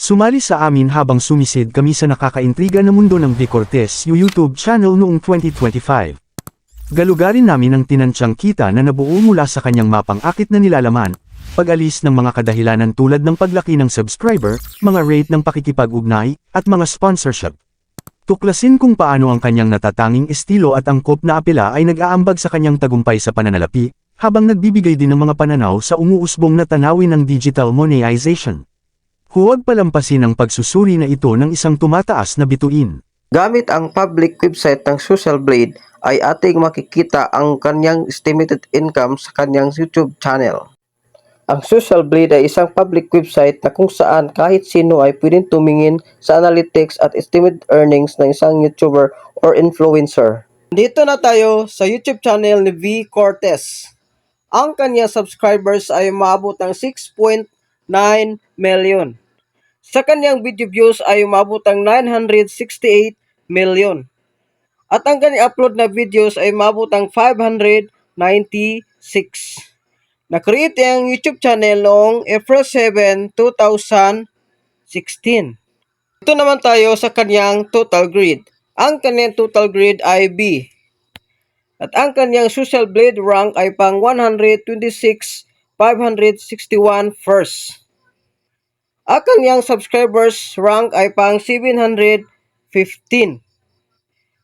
Sumali sa amin habang sumisid kami sa nakakaintriga na mundo ng Vic Cortez YouTube channel noong 2025. Galugarin namin ang tinansyang kita na nabuo mula sa kanyang mapang akit na nilalaman, pag-alis ng mga kadahilanan tulad ng paglaki ng subscriber, mga rate ng pakikipag-ugnay, at mga sponsorship. Tuklasin kung paano ang kanyang natatanging estilo at angkop na apela ay nag-aambag sa kanyang tagumpay sa pananalapi, habang nagbibigay din ng mga pananaw sa umuusbong na tanawin ng digital monetization. Huwag palampasin ang pagsusuri na ito ng isang tumataas na bituin. Gamit ang public website ng Social Blade ay ating makikita ang kanyang estimated income sa kanyang YouTube channel. Ang Social Blade ay isang public website na kung saan kahit sino ay pwedeng tumingin sa analytics at estimated earnings ng isang YouTuber or influencer. Dito na tayo sa YouTube channel ni V. Cortez. Ang kanyang subscribers ay umabot ng 6.9 million. Sa kanyang video views ay umabot ng 968 million. At ang kanyang upload na videos ay umabot ng 596. Na-create ang YouTube channel noong April 7, 2016. Ito naman tayo sa kanyang total grid. Ang kanyang total grid ay B. At ang kanyang social blade rank ay pang 126, 561 first. Ang kanyang subscribers rank ay pang 715.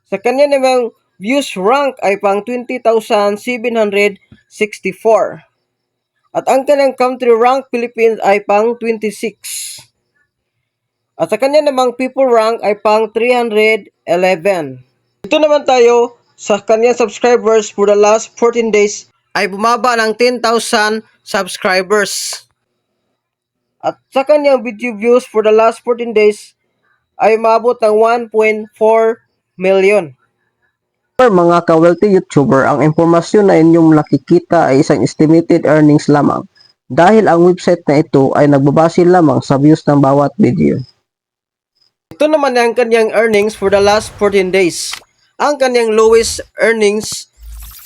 Sa kanya namang views rank ay pang 20,764. At ang kanyang country rank Philippines ay pang 26. At sa kanya namang people rank ay pang 311. Ito naman tayo sa kanyang subscribers for the last 14 days ay bumaba ng 10,000 subscribers. At sa kanyang video views for the last 14 days ay maabot ng 1.4 million. For mga ka-wealthy YouTuber, ang impormasyon na inyong nakikita ay isang estimated earnings lamang dahil ang website na ito ay nagbabase lamang sa views ng bawat video. Ito naman ang kanyang earnings for the last 14 days. Ang kanyang lowest earnings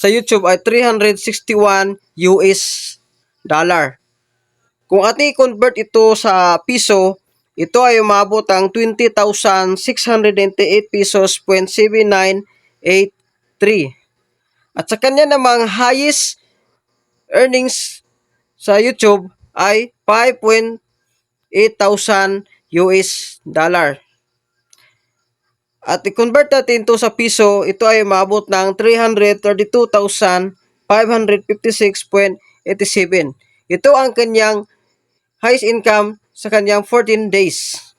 sa YouTube ay 361 US dollar. Kung ating convert ito sa piso, ito ay umabot ang 20,698 pesos point 7983. At sa kanya namang highest earnings sa YouTube ay 5.8 thousand US dollar. At i-convert natin ito sa piso, ito ay umabot ng 332,556.87. Ito ang kanyang highest income sa kanyang 14 days.